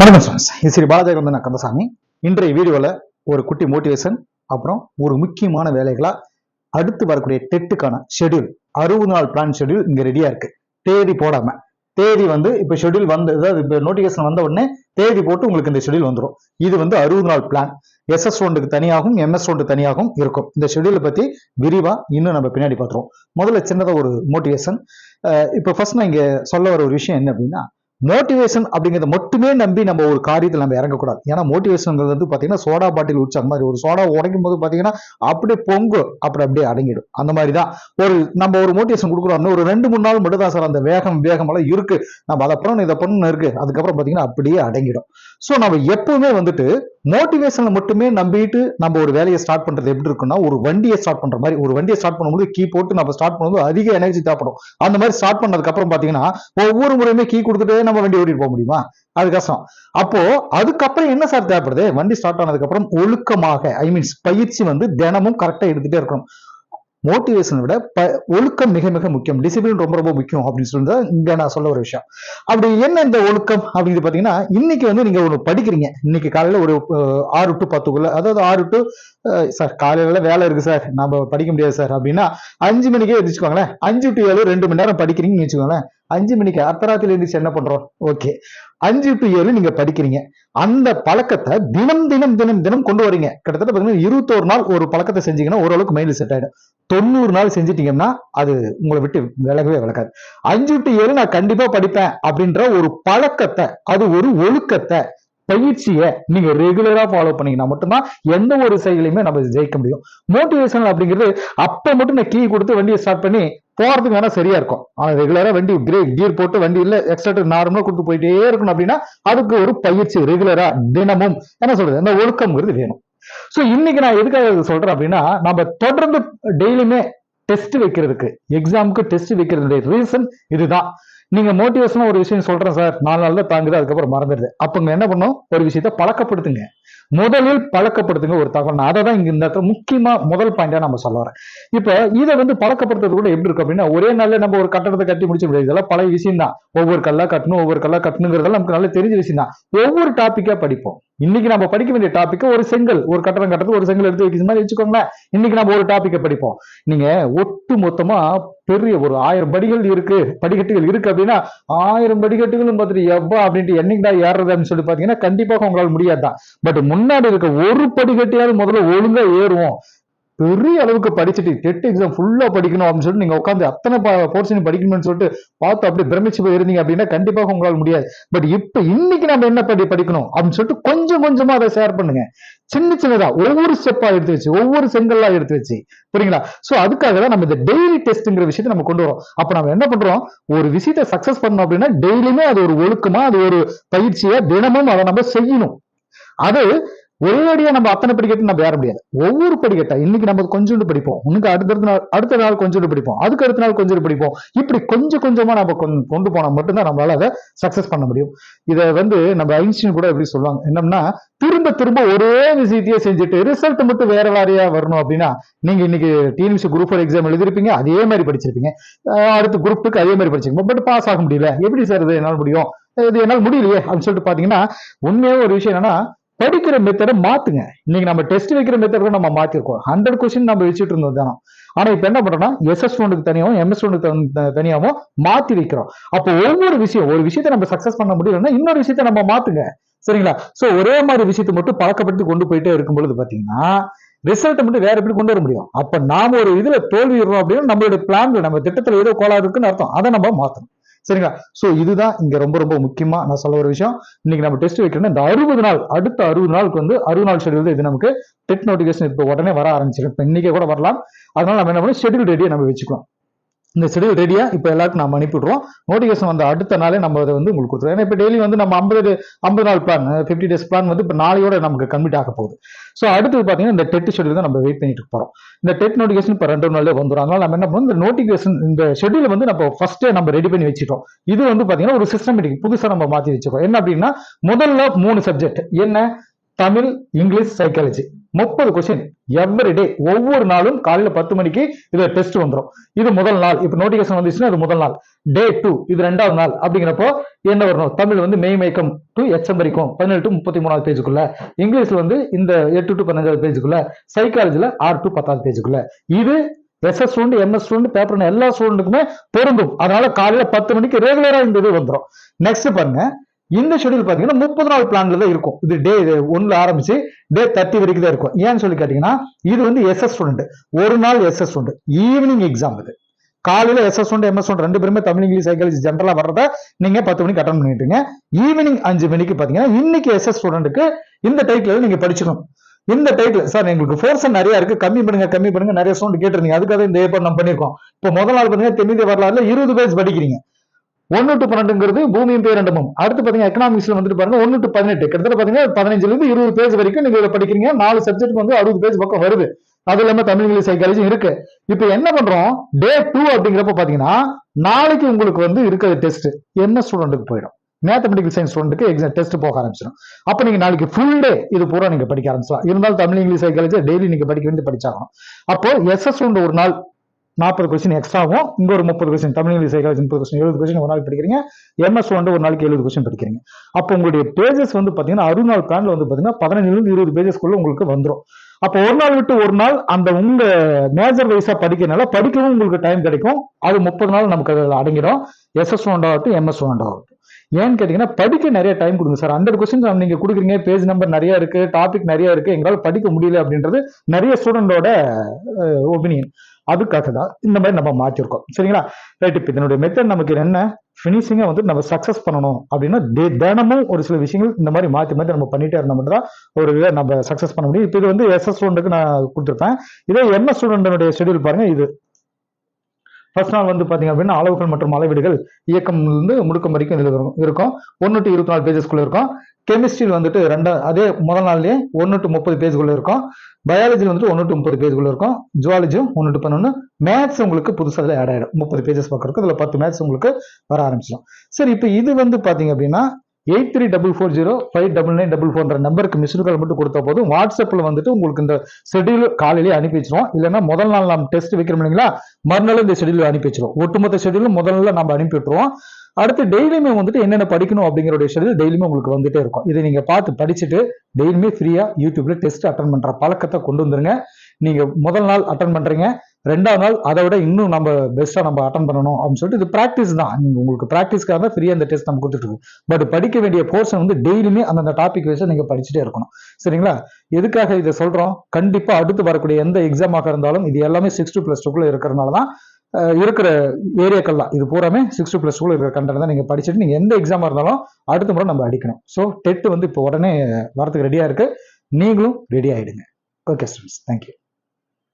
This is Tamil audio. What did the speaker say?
வணக்கம் ஃப்ரெண்ட்ஸ் இது ஸ்ரீ பாலாஜி வந்து நான் கந்தசாமி. இன்றைய வீடியோவில் ஒரு குட்டி மோட்டிவேஷன் அப்புறம் ஒரு முக்கியமான வேலைகளாக அடுத்து வரக்கூடிய டெட்டுக்கான ஷெட்யூல் அறுபது நாள் பிளான் ஷெட்யூல் இங்கே ரெடியாக இருக்கு. தேதி போடாமல் தேதி வந்து இப்போ ஷெட்யூல் வந்து அதாவது இப்போ நோட்டிஃபிகேஷன் வந்த உடனே தேதி போட்டு உங்களுக்கு இந்த ஷெட்யூல் வந்துடும் இது வந்து அறுபது நாள் பிளான் எஸ்எஸ் ஒன்றுக்கு தனியாகவும் எம்எஸ் ஒன்று தனியாகவும் இருக்கும். இந்த ஷெட்யூலை பற்றி விரிவாக இன்னும் நம்ம பின்னாடி பார்த்துருவோம். முதல்ல சின்னதாக ஒரு மோட்டிவேஷன் இப்போ ஃபர்ஸ்ட் நான் இங்கே சொல்ல வர ஒரு விஷயம் என்ன அப்படின்னா மோட்டிவேஷன் அப்படிங்கிறத மட்டுமே நம்பி நம்ம ஒரு காரியத்தில் நம்ம இறங்கக்கூடாது. ஏன்னா மோட்டிவேஷன்ங்கிறது வந்து பார்த்தீங்கன்னா சோடா பாட்டில் உச்ச மாதிரி. ஒரு சோடா உடைக்கும் போது பார்த்தீங்கன்னா அப்படியே பொங்கு அப்படி அப்படியே அடங்கிடும். அந்த மாதிரி தான் ஒரு நம்ம ஒரு மோட்டிவேஷன் கொடுக்குறோம்னு ஒரு ரெண்டு மூணு நாள் மட்டும் தான் சார் அந்த வேகம் வேகம் எல்லாம் இருக்கு. நம்ம அதை பண்ணணும் இதை பண்ணணும் இருக்கு. அதுக்கப்புறம் பார்த்தீங்கன்னா அப்படியே அடங்கிடும். ஸோ நம்ம எப்பவுமே வந்துட்டு மோட்டிவேஷனை மட்டுமே நம்பிட்டு நம்ம ஒரு வேலையை ஸ்டார்ட் பண்றது எப்படி இருக்குன்னா ஒரு வண்டியை ஸ்டார்ட் பண்ற மாதிரி. ஒரு வண்டியை ஸ்டார்ட் பண்ணும்போது கீ போட்டு நம்ம ஸ்டார்ட் பண்ணும்போது அதிக எனர்ஜி தேவைப்படும். அந்த மாதிரி ஸ்டார்ட் பண்ணதுக்கு அப்புறம் பாத்தீங்கன்னா ஒவ்வொரு முறையுமே கீ கொடுத்துட்டே நம்ம வண்டி ஓட்டிட்டு போக முடியுமா? அது கஷ்டம். அப்போ அதுக்கப்புறம் என்ன சார் தேவைப்படுது? வண்டி ஸ்டார்ட் ஆனதுக்கு அப்புறம் ஒழுக்கமாக ஐ மீன்ஸ் பயிற்சி வந்து தினமும் கரெக்டா எடுத்துட்டே இருக்கணும். மோட்டிவேஷனை விட ப ஒழுக்கம் மிக மிக முக்கியம். டிசிப்ளின் ரொம்ப ரொம்ப முக்கியம் அப்படின்னு சொல்லி தான் இங்க நான் சொல்ல ஒரு விஷயம். அப்படி என்ன இந்த ஒழுக்கம் அப்படின்னு பாத்தீங்கன்னா இன்னைக்கு வந்து நீங்க ஒன்று படிக்கிறீங்க. இன்னைக்கு காலையில ஒரு ஆறு டு பத்துக்குள்ள அதாவது ஆறு டு சார் காலையில வேலை இருக்கு சார். நம்ம படிக்க முடியாது சார். அப்படின்னா அஞ்சு மணிக்கே எழுதிச்சுக்கோங்களேன் அஞ்சு டு ஏழு ரெண்டு மணி நேரம் படிக்கிறீங்கன்னு வச்சுக்கோங்களேன். அஞ்சு மணிக்கு அர்த்தராத்திரி எழுந்திரிச்சு என்ன பண்றோம்? ஓகே அஞ்சு டு ஏழு நீங்க படிக்கிறீங்க. அந்த பழக்கத்தை தினம் தினம் தினம் தினம் கொண்டு வரீங்க. கிட்டத்தட்ட பாத்தீங்கன்னா இருபத்தோரு நாள் ஒரு பழக்கத்தை செஞ்சீங்கன்னா ஓரளவுக்கு மைண்ட் செட் ஆயிடும். தொண்ணூறு நாள் செஞ்சிட்டீங்கன்னா அது உங்களை விட்டு விலகவே விளக்காது அஞ்சு டு ஏழு நான் கண்டிப்பா படிப்பேன் அப்படின்ற ஒரு பழக்கத்தை அது ஒரு ஒழுக்கத்தை பயிற்சியை நீங்க ரெகுலரா ஃபாலோ பண்ணீங்கன்னா மட்டும்தான் எந்த ஒரு செயலையுமே நம்ம ஜெயிக்க முடியும். மோட்டிவேஷனல் அப்படிங்கிறது அப்ப மட்டும் நான் கீ கொடுத்து வண்டியை ஸ்டார்ட் பண்ணி போறதுக்கு வேணா சரியா இருக்கும். ஆனா ரெகுலரா வண்டி பிரேக் கியர் போட்டு வண்டி இல்ல எக்ஸ்ட்ரா நார்மலா கொடுத்து போயிட்டே இருக்கணும் அப்படின்னா அதுக்கு ஒரு பயிற்சி ரெகுலரா தினமும். என்ன சொல்றது? அந்த ஒழுக்கம்ங்கிறது வேணும். சோ இன்னைக்கு நான் எதுக்காக சொல்றேன் அப்படின்னா நம்ம தொடர்ந்து டெய்லியுமே டெஸ்ட் வைக்கிறதுக்கு எக்ஸாமுக்கு டெஸ்ட் வைக்கிறதுடைய ரீசன் இதுதான். நீங்க மோட்டிவேஷனா ஒரு விஷயம் சொல்றேன் சார். நாலு நாள் தான் தாங்குது அதுக்கப்புறம் மறந்துடுது. அப்பங்க என்ன பண்ணும் ஒரு விஷயத்த பழக்கப்படுத்துங்க. முதலில் பழக்கப்படுத்துங்க ஒரு தகவல். நான் அதை தான் இங்க இந்த இடத்துல முக்கியமா முதல் பாயிண்டா நம்ம சொல்ல வரேன். இப்ப இதை வந்து பழக்கப்படுத்துறது கூட எப்படி இருக்கும் அப்படின்னா ஒரே நாள்ல நம்ம ஒரு கட்டடத்தை கட்டி முடிச்ச முடியாது. இதெல்லாம் பழைய விஷயம் தான் ஒவ்வொரு கல்லா கட்டணும் ஒவ்வொரு கல்லா கட்டணுங்கிறதெல்லாம் நமக்கு நல்லா தெரிஞ்ச விஷயம் தான் ஒவ்வொரு டாபிக்கா படிப்போம். இன்னைக்கு நம்ம படிக்க வேண்டிய டாபிக் ஒரு செங்கல் ஒரு கட்டணம் கட்டுறது ஒரு செங்கல் எடுத்து வைக்கிற மாதிரி வச்சுக்கோங்களேன். இன்னைக்கு நம்ம ஒரு டாபிக்கை படிப்போம். நீங்க ஒட்டு மொத்தமா பெரிய ஒரு ஆயிரம் படிகள் இருக்கு படிக்கட்டுகள் இருக்கு அப்படின்னா ஆயிரம் படிக்கட்டுகளும் பார்த்துட்டு எவ்வளோ அப்படின்ட்டு என்னைக்குடா ஏறுறது அப்படின்னு சொல்லி பாத்தீங்கன்னா கண்டிப்பாக உங்களால முடியாதுதான். பட் முன்னாடி இருக்க ஒரு படிக்கட்டையாவது முதல்ல ஒழுங்கா ஏறுவோம். பெரிய அளவுக்கு படிச்சுட்டு டெட் எக்ஸாம் ஃபுல்லா படிக்கணும் அப்படின்னு சொல்லிட்டு நீங்க உட்காந்து அத்தனை போர்ஷன் படிக்கணும்னு சொல்லிட்டு பார்த்து அப்படியே பிரமிச்சு போய் இருந்தீங்க அப்படின்னா கண்டிப்பாக உங்களால் முடியாது. பட் இப்ப இன்னைக்கு நம்ம என்ன படி படிக்கணும் அப்படின்னு சொல்லிட்டு கொஞ்சம் கொஞ்சமா அதை ஷேர் பண்ணுங்க. சின்ன சின்னதா ஒவ்வொரு ஸ்டெப்பா எடுத்து வச்சு ஒவ்வொரு செங்கல்லா எடுத்து வச்சு. புரியுங்களா? சோ அதுக்காக தான் நம்ம இந்த டெய்லி டெஸ்ட்ங்கிற விஷயத்தை நம்ம கொண்டு வரோம். அப்ப நம்ம என்ன பண்றோம்? ஒரு விஷயத்தை சக்சஸ் பண்ணோம் அப்படின்னா டெய்லியுமே அது ஒரு ஒழுக்கமா அது ஒரு பயிற்சியா தினமும் அதை நம்ம செய்யணும். அது ஒரே அடியா நம்ம அத்தனை படிக்கட்டு நம்ம ஏற முடியாது. ஒவ்வொரு படிக்கட்டா இன்னைக்கு நம்ம கொஞ்சோண்டு படிப்போம். உனக்கு அடுத்த நாள் அடுத்த நாள் கொஞ்சோண்டு படிப்போம். அதுக்கு அடுத்த நாள் கொஞ்சோண்டு படிப்போம். இப்படி கொஞ்சம் கொஞ்சமா நம்ம கொண்டு- கொண்டு போனா மட்டும்தான் நம்மளால அதை சக்சஸ் பண்ண முடியும். இதை வந்து நம்ம ஐன்ஸ்டீன் கூட எப்படி சொல்லுவாங்க? என்னன்னா திரும்ப திரும்ப ஒரே விஷயத்தையே செஞ்சுட்டு ரிசல்ட் மட்டும் வேற வாரியா வரணும் அப்படின்னா நீங்க இன்னைக்கு டிஎன்சி குரூப் ஃபோர் எக்ஸாம் எழுதிருப்பீங்க அதே மாதிரி படிச்சிருப்பீங்க. அடுத்த அடுத்து குரூப் டூக்கு அதே மாதிரி படிச்சிருப்பீங்க. பட் பாஸ் ஆக முடியல. எப்படி சார் இது என்னால் முடியும்? இது என்னால் முடியலையே அப்படின்னு சொல்லிட்டு பாத்தீங்கன்னா உண்மையாக ஒரு விஷயம் என்னன்னா படிக்கிற மெத்தடை மாத்துங்க. இன்னைக்கு நம்ம டெஸ்ட் வைக்கிற மெத்தட நம்ம மாத்திருக்கோம். ஹண்ட்ரட் கொஸ்டின் நம்ம வச்சுட்டு இருந்தோம் தானே. ஆனா இப்ப என்ன பண்றோம்னா எஸ்எஸ் ஒன்றுக்கு தனியாகவும் எம்எஸ் ஒன்றுக்கு தனியாகவும் மாத்தி வைக்கிறோம். அப்போ ஒவ்வொரு விஷயம் ஒரு விஷயத்தை நம்ம சக்சஸ் பண்ண முடியலன்னா இன்னொரு விஷயத்தை நம்ம மாத்துங்க. சரிங்களா? சோ ஒரே மாதிரி விஷயத்தை மட்டும் பழக்கப்படுத்தி கொண்டு போயிட்டே இருக்கும் பொழுது பாத்தீங்கன்னா ரிசல்ட்டை மட்டும் வேற எப்படி கொண்டு வர முடியும்? அப்ப நாம ஒரு இதுல தோல்விடுறோம் அப்படின்னா நம்மளுடைய பிளான்ல நம்ம திட்டத்துல ஏதோ கோளாறு இருக்குன்னு அர்த்தம். அதை நம்ம மாத்தணும். சரிங்களா? சோ இதுதான் இங்க ரொம்ப ரொம்ப முக்கியமா நான் சொல்ல ஒரு விஷயம். இன்னைக்கு நம்ம டெஸ்ட் வைக்கிறோம்னா இந்த அறுபது நாள் அடுத்த அறுபது நாளுக்கு வந்து அறுபது நாள் ஷெடியூல் இது நமக்கு டெட் நோட்டிஃபிகேஷன் இப்போ உடனே வர ஆரம்பிச்சிடும். இப்போ இன்னைக்கே கூட வரலாம். அதனால நம்ம என்ன பண்ணணும்? ஷெடியூல் ரெடியை நம்ம வச்சுக்கலாம். இந்த ஷெடியூல் ரெடியா இப்போ எல்லாருக்கும் நம்ம அனுப்பிவிடுறோம். நோட்டிஃபிகேஷன் வந்த அடுத்த நாளே நம்ம அதை வந்து உங்களுக்கு கொடுத்துருவோம். ஏன்னா இப்போ டெய்லி வந்து நம்ம ஐம்பது ஐம்பது நாள் பிளான் ஃபிஃப்டி டேஸ் பிளான் வந்து இப்போ நாளையோட நமக்கு கம்ப்ளீட் ஆக போகுது. ஸோ அடுத்தது பார்த்தீங்கன்னா இந்த டெட் ஷெடியூல் தான் நம்ம வெயிட் பண்ணிட்டு போகிறோம் இந்த டெட் நோட்டிஃபிகேஷன் இப்போ ரெண்டு நாளே வந்துடும் அதனால நம்ம என்ன பண்ணுவோம் இந்த நோட்டிஃபிகேஷன் இந்த ஷெடியூல் வந்து நம்ம ஃபர்ஸ்ட்டே நம்ம ரெடி பண்ணி வச்சுட்டோம். இது வந்து பார்த்தீங்கன்னா ஒரு சிஸ்டமேட்டிக் புதுசாக நம்ம மாற்றி வச்சுக்கோம். என்ன அப்படின்னா முதல்ல மூணு சப்ஜெக்ட் என்ன? தமிழ் இங்கிலீஷ் சைக்காலஜி முப்பது கொஸ்டின் எவ்ரிடே ஒவ்வொரு நாளும் காலையில பத்து மணிக்கு இதுல டெஸ்ட் வந்துடும் இது முதல் நாள். இப்ப நோட்டிபிகேஷன் வந்துச்சுன்னா அது முதல் நாள். டே டூ இது ரெண்டாவது நாள். அப்படிங்கிறப்போ என்ன வரணும்? தமிழ் வந்து மெய் மயக்கம் டு எச்சம் வரைக்கும். பதினெட்டு டு முப்பத்தி மூணாவது பேஜுக்குள்ள இங்கிலீஷ்ல வந்து இந்த எட்டு டு பதினஞ்சாவது பேஜுக்குள்ள சைக்காலஜில ஆறு டு பத்தாவது பேஜுக்குள்ள இது SS student MS student paper எல்லா ஸ்டூடெண்ட்டுக்குமே பொருந்தும். அதனால காலையில பத்து மணிக்கு ரெகுலரா இந்த இது வந்துடும் நெக்ஸ்ட் பாருங்க. இந்த ஷெடியூல் பாத்தீங்கன்னா முப்பது நாள் பிளான்ல தான் இருக்கும். இது டே ஒன்ல ஆரம்பிச்சு டே தேர்ட்டி வரைக்கும் தான் இருக்கும். ஏன்னு சொல்லி கேட்டீங்கன்னா இது வந்து எஸ்எஸ் ஸ்டூடெண்ட் ஒரு நாள் எஸ்எஸ் ஸ்டூடெண்ட் ஈவினிங் எக்ஸாம் இது. காலையில எஸ்எஸ் ஸ்டூடெண்ட் எம்எஸ் ஸ்டூடெண்ட் ரெண்டு பேருமே தமிழ் இங்கிலீஷ் சைக்காலஜி ஜென்ரலா வர்றத நீங்க பத்து மணிக்கு அட்டன் பண்ணிட்டுங்க. ஈவினிங் அஞ்சு மணிக்கு பாத்தீங்கன்னா இன்னைக்கு எஸ்எஸ் ஸ்டூடெண்ட்டுக்கு இந்த டைட்டில் நீங்க படிச்சுக்கணும். இந்த டைட்டில் சார் எங்களுக்கு ஃபோர்ஸ் நிறைய இருக்கு. கம்மி பண்ணுங்க கம்மி பண்ணுங்க. நிறைய சவுண்ட் கேட்டிருந்தீங்க. அதுக்காக இந்த ஏற்பாடு நம்ம பண்ணிருக்கோம் இப்போ முதல் நாள் பாத்தீங்கன்னா தென்னிந்திய வரலாறுல இருபது பேஜ் படிக்கிறீங்க. ஒன்று டு பன்னெண்டுங்கிறது பூமியும் பேரண்டமும் அடுத்து பார்த்தீங்கன்னா எக்கனாமிக்ஸ்ல வந்துட்டு பாருங்க ஒன்று டு பதினெட்டு. கிட்டத்தட்ட பாத்தீங்கன்னா பதினஞ்சுல இருந்து இருபது பேஜ் வரைக்கும் நீங்க இதை படிக்கிறீங்க. நாலு சப்ஜெக்ட் வந்து அறுபது பேஜ் பக்கம் வருது. அது இல்லாம தமிழ் இங்கிலீஷ் சைக்காலஜி இருக்கு. இப்போ என்ன பண்றோம்? டே டூ அப்படிங்கிறப்ப பாத்தீங்கன்னா நாளைக்கு உங்களுக்கு வந்து இருக்கிற டெஸ்ட் என்ன ஸ்டூடெண்ட்டுக்கு போயிடும்? மேத்தமெட்டிக்கல் சயின்ஸ் ஸ்டூடெண்ட்டுக்கு எக்ஸாம் டெஸ்ட் போக ஆரம்பிச்சிடும். அப்ப நீங்க நாளைக்கு ஃபுல் டே இது பூரா நீங்க படிக்க ஆரம்பிச்சலாம் இருந்தாலும் தமிழ் இங்கிலீஷ் சைக்காலஜி டெய்லி நீங்க படிக்க வேண்டிய படிச்சாகணும். அப்போ எஸ்எஸ் ஒரு நாள் நாற்பது கொஸ்டின் எக்ஸ்ட்ராவும் இங்க ஒரு முப்பது கொஸ்டின் தமிழ் சைக்காலஜி முப்பது கொஸ்டின் எழுபது கொஸ்டின் ஒரு நாள் படிக்கிறீங்க. எம்எஸ் வந்து ஒரு நாளைக்கு எழுபது கொஸ்டின் படிக்கிறீங்க. அப்போ உங்களுடைய பேஜஸ் வந்து பாத்தீங்கன்னா அறுபது நாள் பிளான்ல வந்து பாத்தீங்கன்னா பதினஞ்சுலேருந்து இருபது பேஜஸ்க்குள்ள உங்களுக்கு வந்துடும் அப்போ ஒரு நாள் விட்டு ஒரு நாள் அந்த உங்க மேஜர் வைஸா படிக்கிறனால படிக்கவும் உங்களுக்கு டைம் கிடைக்கும். அது முப்பது நாள் நமக்கு அதில் அடங்கிடும். எஸ்எஸ் ஒன்றாகட்டும் எம்எஸ் ஒன்றாகட்டும் ஏன்னு கேட்டீங்கன்னா படிக்க நிறைய டைம் கொடுங்க சார் ஹண்ட்ரட் கொஸ்டின் நீங்க கொடுக்குறீங்க பேஜ் நம்பர் நிறைய இருக்கு டாபிக் நிறைய இருக்கு எங்களால் படிக்க முடியல அப்படின்றது நிறைய ஸ்டூடெண்டோட ஒப்பீனியன் அதுக்காக தான் இந்த மாதிரி நம்ம மாற்றிருக்கோம் சரிங்களா? ரைட் இப்போ இதனுடைய மெத்தட் நமக்கு என்ன? ஃபினிஷிங்கை வந்து நம்ம சக்ஸஸ் பண்ணணும் அப்படின்னா தே தினமும் ஒரு சில விஷயங்கள் இந்த மாதிரி மாற்றி மாற்றி நம்ம பண்ணிட்டே இருந்தோம்னா தான் ஒரு இதை நம்ம சக்ஸஸ் பண்ண முடியும். இப்போ இது வந்து எஸ்எஸ் ஸ்டூடெண்ட்டுக்கு நான் கொடுத்துருப்பேன். இதே எம்எஸ் ஸ்டூடெண்ட்டுடைய ஷெடியூல் பாருங்கள் இது. ஃபர்ஸ்ட் நாள் வந்து பார்த்தீங்க அப்படின்னா அளவுகள் மற்றும் அளவீடுகள் இயக்கம் இருந்து முடுக்கம் வரைக்கும் இதில் இருக்கும் இருக்கும். ஒன்று டு இருபத்தி நாலு பேஜஸ்குள்ளே இருக்கும். கெமிஸ்ட்ரியில் வந்துட்டு ரெண்டா அதே முதல் நாள்லயே ஒன்று டு முப்பது பேஜ்குள்ளே இருக்கும். பயாலஜியில் வந்துட்டு ஒன்று டு முப்பது பேஜ்குள்ளே இருக்கும். ஜுவாலஜியும் ஒன்று டு பதினொன்று மேத்ஸ் உங்களுக்கு புதுசாக அதில் ஆட் ஆகிடும் முப்பது பேஜஸ் பக்கம் இருக்கும் இதில் பத்து மேத்ஸ் உங்களுக்கு வர ஆரம்பிச்சிடும். சரி இப்போ இது வந்து பார்த்தீங்க அப்படின்னா eight three double four zero five double nine double ஃபோர்ன்ற நம்பருக்கு மிஸ்டு கால் மட்டும் கொடுத்த போதும். வாட்ஸ்அப்பில் வந்துட்டு உங்களுக்கு இந்த ஷெடியூல் காலையிலேயே அனுப்பி வச்சிருவோம். இல்லைன்னா முதல் நாள் நாம் டெஸ்ட் வைக்கிறோம் இல்லைங்களா? மறுநாள் இந்த ஷெடியூல் அனுப்பி வச்சிருவோம். ஒட்டுமொத்த ஷெடியூலும் முதல் நாள் நம்ம அனுப்பி விட்டுருவோம். அடுத்து டெய்லியுமே வந்துட்டு என்னென்ன படிக்கணும் அப்படிங்கிற ஷெடியூல் டெய்லியுமே உங்களுக்கு வந்துட்டே இருக்கும். இதை நீங்கள் பார்த்து படிச்சுட்டு டெய்லியுமே ஃப்ரீயாக யூடியூப்ல டெஸ்ட் அட்டன் பண்ணுற பழக்கத்தை கொண்டு வந்துருங்க. நீங்கள் முதல் நாள் அட்டன் பண்ணுறீங்க ரெண்டாவது நாள் அதை விட இன்னும் நம்ம பெஸ்ட்டாக நம்ம அட்டன் பண்ணணும் அப்படின்னு சொல்லிட்டு இது ப்ராக்டிஸ் தான். நீங்கள் உங்களுக்கு ப்ராக்டிஸ்க்காக தான் ஃப்ரீயாக அந்த டெஸ்ட் நம்ம கொடுத்துட்ருக்கோம் பட் படிக்க வேண்டிய போர்ஷன் வந்து டெய்லியுமே அந்தந்த டாபிக் வைஸ் நீங்கள் படிச்சுட்டே இருக்கணும். சரிங்களா? எதுக்காக இதை சொல்கிறோம் கண்டிப்பாக அடுத்து வரக்கூடிய எந்த எக்ஸாமாக இருந்தாலும் இது எல்லாமே சிக்ஸ் டூ ப்ளஸ் டூக்குள்ளே இருக்கிறனால தான் இருக்கிற ஏரியாக்கள்லாம் இது பூராமே சிக்ஸ் டூ பிளஸ் டூக்குள்ள இருக்கிற கண்டென்ட் தான் நீங்கள் படிச்சுட்டு நீங்கள் எந்த எக்ஸாமாக இருந்தாலும் அடுத்த முறை நம்ம அடிக்கணும். ஸோ டெட் வந்து இப்போ உடனே வரத்துக்கு ரெடியாக இருக்குது நீங்களும் ரெடி ஆகிடுங்க ஓகே ஸ்டூடெண்ட்ஸ் தேங்க்யூ